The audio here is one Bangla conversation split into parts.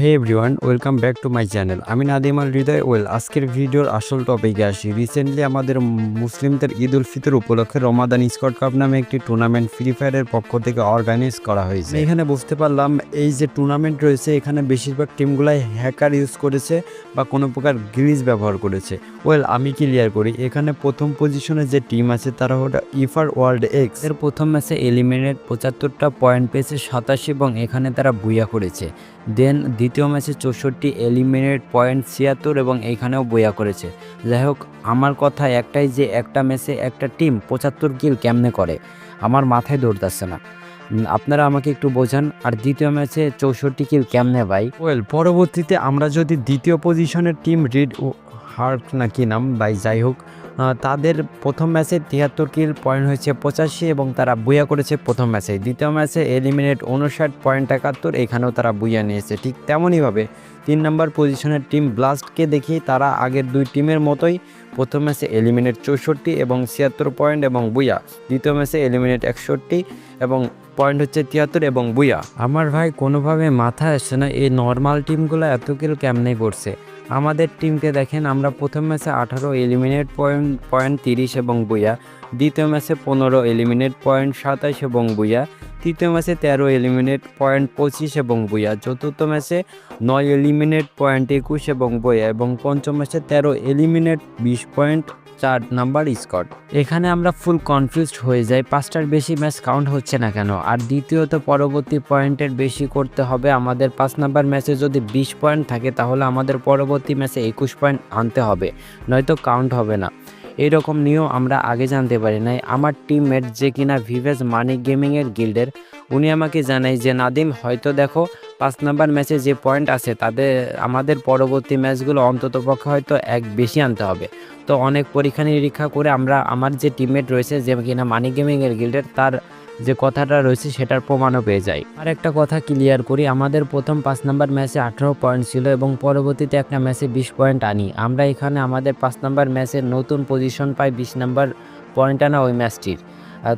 Hey everyone welcome back to my channel আমি নাদিমাল হৃদয়। ওয়েল আজকের ভিডিওর আসল টপিকে আসি। রিসেন্টলি আমাদের মুসলিমদের ঈদ উল ফিতর উপলক্ষে রমাদান স্কট কাপ নামে একটি টুর্নামেন্ট ফ্রি ফায়ারের পক্ষ থেকে অর্গানাইজ করা হয়েছে। এখানে বুঝতে পারলাম এই যে টুর্নামেন্ট রয়েছে এখানে বেশিরভাগ টিমগুলাই হ্যাকার ইউজ করেছে বা কোনো প্রকার গ্রিজ ব্যবহার করেছে। ওয়েল আমি ক্লিয়ার করি। এখানে প্রথম পজিশনে যে টিম আছে তারা হলো ইফার ওয়ার্ল্ড এক্সের প্রথম ম্যাচে এলিমিনেট পঁচাত্তরটা পয়েন্ট পেয়েছে সাতাশি এবং এখানে তারা বুইয়া করেছে। দেন দ্বিতীয় ম্যাচে চৌষট্টি এলিমিনেট পয়েন্ট ছিয়াত্তর এবং এইখানেও বইয়া করেছে। যাই হোক, আমার কথা একটাই যে একটা ম্যাচে একটা টিম পঁচাত্তর কিল কেমনে করে? আমার মাথায় দৌড়তাচ্ছে না। আপনারা আমাকে একটু বোঝান, আর দ্বিতীয় ম্যাচে চৌষট্টি কিল কেমনে ভাই? ওয়েল পরবর্তীতে আমরা যদি দ্বিতীয় পজিশনের টিম রিড হার্ট না নাম, ভাই, যাই হোক তাদের প্রথম ম্যাচে তিয়াত্তর কিল পয়েন্ট হয়েছে পঁচাশি এবং তারা বুয়া করেছে প্রথম ম্যাচে। দ্বিতীয় ম্যাচে এলিমিনেট উনষাট পয়েন্ট একাত্তর, এখানেও তারা বুয়া নিয়েছে। ঠিক তেমনইভাবে তিন নম্বর পজিশনের টিম ব্লাস্টকে দেখি তারা আগের দুই টিমের মতোই প্রথম ম্যাচে এলিমিনেট চৌষট্টি এবং ছিয়াত্তর পয়েন্ট এবং বুয়া। দ্বিতীয় ম্যাচে এলিমিনেট একষট্টি এবং পয়েন্ট হচ্ছে তিয়াত্তর এবং বুয়া আমার ভাই কোনোভাবে মাথা আসছে না, এই নর্মাল টিমগুলো এত কিল কেমনে করছে? আমাদের টিমকে দেখেন, আমরা প্রথম ম্যাচে আঠারো এলিমিনেট পয়েন্ট পয়েন্ট তিরিশ এবং বুয়া দ্বিতীয় ম্যাচে পনেরো এলিমিনেট পয়েন্ট সাতাশ এবং বুয়া তৃতীয় ম্যাচে তেরো এলিমিনেট পয়েন্ট পঁচিশ এবং বইয়া, চতুর্থ ম্যাচে নয় এলিমিনেট পয়েন্ট একুশ এবং বইয়া এবং পঞ্চম ম্যাচে তেরো এলিমিনেট বিশ পয়েন্ট চার নাম্বার স্কট এখানে আমরা ফুল কনফিউজড হয়ে যাই, পাঁচটার বেশি ম্যাচ কাউন্ট হচ্ছে না কেন? আর দ্বিতীয়ত পরবর্তী পয়েন্টের বেশি করতে হবে, আমাদের পাঁচ নাম্বার ম্যাচে যদি বিশ পয়েন্ট থাকে, তাহলে আমাদের পরবর্তী ম্যাচে একুশ পয়েন্ট আনতে হবে, নয়তো কাউন্ট হবে না। এইরকম নিয়েও আমরা আগে জানতে পারি নাই। আমার টিমমেট যে কিনা ভিভেজ মানি গেমিংয়ের গিল্ডের উনি আমাকে জানায় যে, নাদিম, হয়তো দেখো পাঁচ নাম্বার ম্যাচে যে পয়েন্ট আছে তাদের আমাদের পরবর্তী ম্যাচগুলো অন্তত পক্ষে হয়তো এক বেশি আনতে হবে। তো অনেক পরীক্ষা নিরীক্ষা করে আমরা, আমার যে টিমমেট রয়েছে যে কিনা মানি গেমিংয়ের গিল্ডের তার যে কথাটা রয়েছে সেটার প্রমাণও পেয়ে যাই। আর একটা কথা ক্লিয়ার করি, আমাদের প্রথম পাঁচ নাম্বার ম্যাচে আঠারো পয়েন্ট ছিল এবং পরবর্তীতে একটা ম্যাচে বিশ পয়েন্ট আনি। আমরা এখানে আমাদের পাঁচ নাম্বার ম্যাচের নতুন পজিশন পাই বিশ নাম্বার পয়েন্ট আনা ওই ম্যাচটির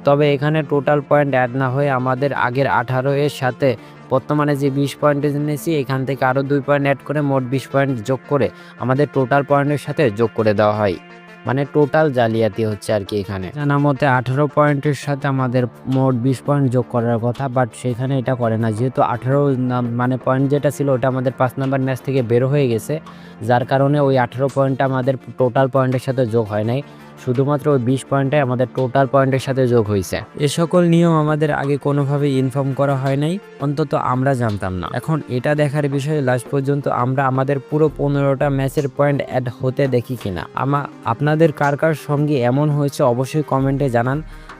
তবে এখানে টোটাল পয়েন্ট অ্যাড না হয়ে আমাদের আগের আঠারো এর সাথে বর্তমানে যে বিশ পয়েন্ট নিয়েছি এখান থেকে আরও দুই পয়েন্ট অ্যাড করে মোট বিশ পয়েন্ট যোগ করে আমাদের টোটাল পয়েন্টের সাথে যোগ করে দেওয়া হয়। মানে টোটাল জালিয়াতি হচ্ছে আর কি এখানে। জানা মতে আঠারো পয়েন্টের সাথে আমাদের মোট বিশ পয়েন্ট যোগ করার কথা বাট সেখানে এটা করে না। যেহেতু আঠারো মানে পয়েন্ট যেটা ছিল, ওটা আমাদের পাঁচ নাম্বার ম্যাচ থেকে বেরো হয়ে গেছে। যার কারণে ওই আঠারো পয়েন্টটা আমাদের টোটাল পয়েন্টের সাথে যোগ হয় নাই। শুধুমাত্র ওই বিশ পয়েন্টে আমাদের টোটাল পয়েন্টের সাথে যোগ হয়েছে। এ সকল নিয়ম আমাদের আগে কোনোভাবে ইনফর্ম করা হয় নাই, অন্তত আমরা জানতাম না। এখন এটা দেখার বিষয়ে লাস্ট পর্যন্ত আমরা আমাদের পুরো পনেরোটা ম্যাচের পয়েন্ট অ্যাড হতে দেখি কিনা। আমা, আপনাদের কার কার সঙ্গে এমন হয়েছে অবশ্যই কমেন্টে জানান।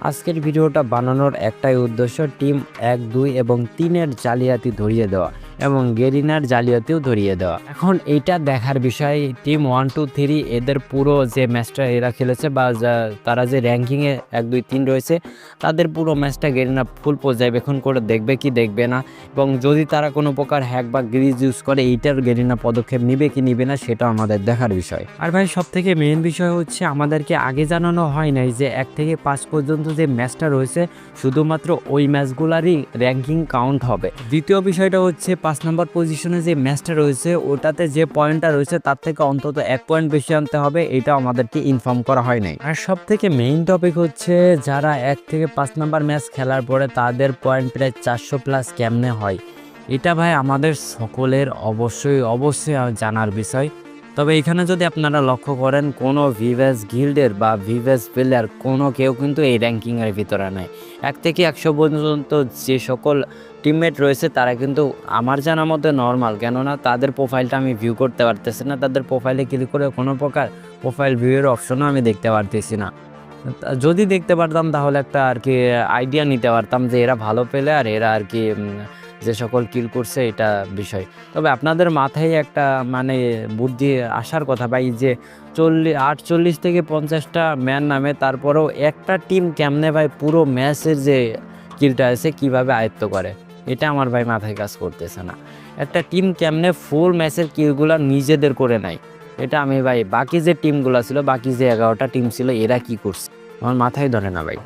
আজকের ভিডিওটা বানানোর একটাই উদ্দেশ্য টিম এক, দুই এবং তিনের জালিয়াতি ধরিয়ে দেওয়া। এবং গেরিনার জালিয়াতিও ধরিয়ে দেওয়া। এখন এইটা দেখার বিষয় টিম ওয়ান টু থ্রি এদের পুরো যে ম্যাচটা এরা খেলেছে বা তারা যে র্যাঙ্কিংয়ে এক, দুই, তিন রয়েছে, তাদের পুরো ম্যাচটা গেরিনা ফুল পর্যবেক্ষণ করে দেখবে কি দেখবে না। এবং যদি তারা কোনো প্রকার হ্যাক বা গ্রিজ ইউজ করে, এইটার গেরিনা পদক্ষেপ নিবে কি নিবে না, সেটা আমাদের দেখার বিষয়। আর ভাই সব থেকে মেন বিষয় হচ্ছে, আমাদেরকে আগে জানানো হয় নাই যে এক থেকে পাঁচ পর্যন্ত যে ম্যাচটা রয়েছে, শুধুমাত্র ওই ম্যাচগুলারই র্যাঙ্কিং কাউন্ট হবে। দ্বিতীয় বিষয়টা হচ্ছে পাঁচ নম্বর পজিশনে যে ম্যাচটা রয়েছে, ওটাতে যে পয়েন্টটা রয়েছে, তার থেকে অন্তত এক পয়েন্ট বেশি আনতে হবে এটা আমাদেরকে ইনফর্ম করা হয় নাই। আর সব থেকে মেইন টপিক হচ্ছে, যারা এক থেকে পাঁচ নম্বর ম্যাচ খেলার পরে তাদের পয়েন্ট প্রায় চারশো প্লাস কেমনে হয়? এটা ভাই আমাদের সকলের অবশ্যই অবশ্যই জানার বিষয়। তবে এখানে যদি আপনারা লক্ষ্য করেন, কোনো ভিভেস গিল্ডের বা ভিভেস প্লেয়ার কোনো কেউ কিন্তু এই র্যাঙ্কিংয়ের ভিতরে নেই। এক থেকে একশো পর্যন্ত যে সকল টিমমেট রয়েছে, তারা কিন্তু আমার জানার মধ্যে নর্মাল কেননা তাদের প্রোফাইলটা আমি ভিউ করতে পারতেছি না। তাদের প্রোফাইলে ক্লিক করে কোনো প্রকার প্রোফাইল ভিউয়ের অপশনও আমি দেখতে পারতেছি না। যদি দেখতে পারতাম, তাহলে একটা আর কি আইডিয়া নিতে পারতাম যে এরা ভালো প্লেয়ার এরা আর কি যে সকল কিল করছে, এটা বিষয়। তবে আপনাদের মাথায় একটা মানে বুদ্ধি আসার কথা ভাই, যে চল্লিশ আটচল্লিশ থেকে পঞ্চাশটা ম্যান নামে তারপরেও একটা টিম কেমনে ভাই পুরো ম্যাচের যে কিলটা আছে, কীভাবে আয়ত্ত করে? এটা আমার ভাই মাথায় কাজ করতেছে না। একটা টিম কেমনে ফুল ম্যাচের কিলগুলো নিজেদের করে নেয়? এটা আমি ভাই, বাকি যে টিমগুলো ছিল, বাকি যে এগারোটা টিম ছিল, এরা কি করছে? আমার মাথায় ধরে না ভাই।